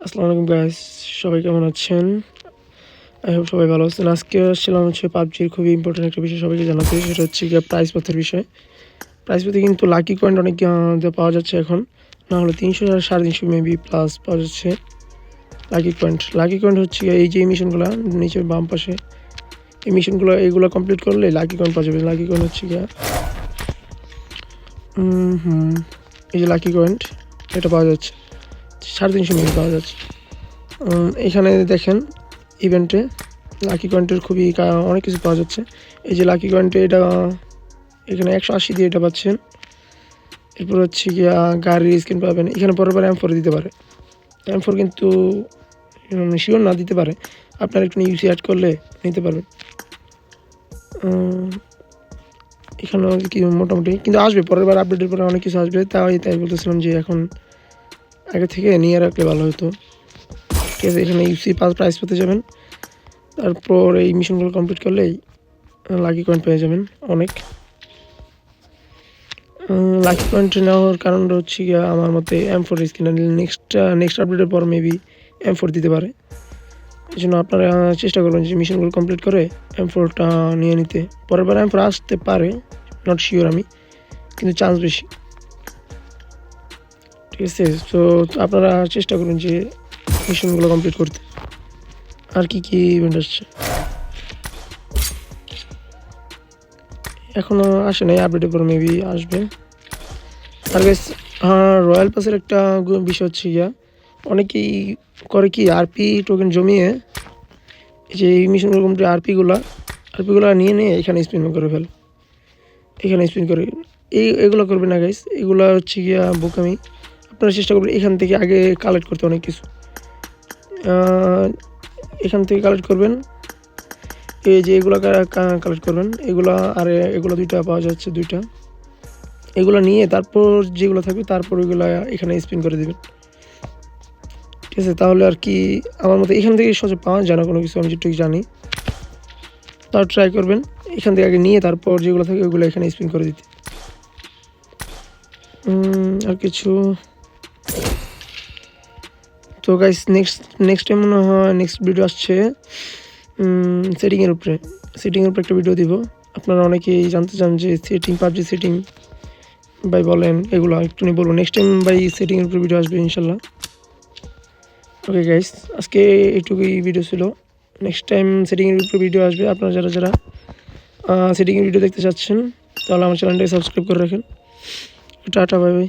আসসালামু আলাইকুম গাইস সবাই কেমন আছেন? আই হোপ সবাই ভালো আছেন। আজকে আসছিলাম হচ্ছে পাবজির খুবই ইম্পর্টেন্ট একটা বিষয় সবাইকে জানাতে, সেটা হচ্ছে গিয়ে প্রাইস পথের বিষয়। প্রাইস পথে কিন্তু লাকি কয়েন অনেক পাওয়া যাচ্ছে এখন। না হলে তিনশো সাড়ে তিনশো মেবি প্লাস পাওয়া যাচ্ছে। লাকি পয়েন্ট লাকি পয়েন্ট হচ্ছে গিয়ে এই যে মিশনগুলো নিচে বাম পাশে এই মিশনগুলো এইগুলো কমপ্লিট করলে লাকি কয়েন পাওয়া যাবে। লাকি কয়েন হচ্ছে গিয়ে হুম, এই যে লাকি পয়েন্ট এটা পাওয়া যাচ্ছে। সাড়ে তিনশো মিনিট পাওয়া যাচ্ছে। এখানে দেখেন ইভেন্টে লাকি কয়েন্টের খুবই অনেক কিছু পাওয়া যাচ্ছে। এই যে লাকি কয়েন্টে এটা এখানে একশো আশি দিয়ে এটা পাচ্ছেন। এরপর হচ্ছে গিয়া গাড়ির স্ক্রিন পাবেন। এখানে পরের বার এম ফোর দিতে পারে। এম ফোর কিন্তু শিওর না দিতে পারে। আপনার একটু ইউসি অ্যাড করলে নিতে পারবেন। উম, এখানেও কি মোটামুটি কিন্তু আসবে। পরের বার আপডেটের পরে অনেক কিছু আসবে। তাই তাই বলতেছিলাম যে এখন আগে থেকে নিয়ে রাখলে ভালো হতো। ঠিক আছে, এখানে ইউসি পাস প্রাইজ পেতে যাবেন। তারপর এই মিশনগুলো কমপ্লিট করলেই লাকি পয়েন্ট পেয়ে যাবেন অনেক। লাকি পয়েন্ট নেওয়ার কারণটা হচ্ছে গিয়ে আমার মতে M four skin next next আপডেটের পর মেবি এম ফোর দিতে পারে। এই জন্য আপনারা চেষ্টা করবেন যে মিশনগুলো কমপ্লিট করে এম ফোরটা নিয়ে নিতে। পরের বার এম ফোর আসতে পারে নট শিওর আমি, কিন্তু চান্স বেশি। ঠিক আছে, তো আপনারা চেষ্টা করুন যে মিশনগুলো কমপ্লিট করতে। আর কি কি ইভেন্ট আসছে? এখনও আসে নাই আপডেটের পর মেবি আসবে। আর বেশ হ্যাঁ রয়্যাল পাসের একটা বিষয় হচ্ছে গিয়া, অনেকেই করে কি আরপি টোকেন জমিয়ে যে এই মিশনগুলো কমপ্লিট আরপিগুলো আরপিগুলো নিয়ে নিয়ে এখানে স্পিন করে ফেল। এখানে স্পিন করে, এই, এগুলো করবে না গাইস এগুলো হচ্ছে গিয়া বোকামি। আপনারা চেষ্টা করবেন এখান থেকে আগে কালেক্ট করতে অনেক কিছু। এখান থেকে কালেক্ট করবেন। এই যে এগুলো কালেক্ট করবেন। এগুলো আর এগুলো দুইটা পাওয়া যাচ্ছে, দুইটা। এগুলো নিয়ে তারপর যেগুলো থাকবে তারপর ওইগুলো এখানে স্পিন করে দেবেন। ঠিক আছে, তাহলে আর কি আমার মতে এখান থেকে সহজে পাওয়া যায় না কোনো কিছু, আমি যেটুকু জানি। তাও ট্রাই করবেন, এখান থেকে আগে নিয়ে তারপর যেগুলো থাকে ওগুলো এখানে স্পিন করে দিতে। আর কিছু তো গাইস নেক্সট নেক্সট টাইম মনে হয় নেক্সট ভিডিও আসছে সেটিংয়ের উপরে। সেটিংয়ের উপরে একটা ভিডিও দিব। আপনারা অনেকেই জানতে চান যে সেটিং পাবজি সেটিং ভাই বলেন, এগুলো একটু নিয়ে বলব নেক্সট টাইম ভাই সেটিংয়ের উপরে ভিডিও আসবে ইনশাল্লাহ। ওকে গাইস আজকে এইটুকুই ভিডিও ছিল। নেক্সট টাইম সেটিংয়ের উপরে ভিডিও আসবে। আপনারা যারা যারা সেটিংয়ের ভিডিও দেখতে চাচ্ছেন, তাহলে আমার চ্যানেলটাকে সাবস্ক্রাইব করে রাখেন। Tata bye bye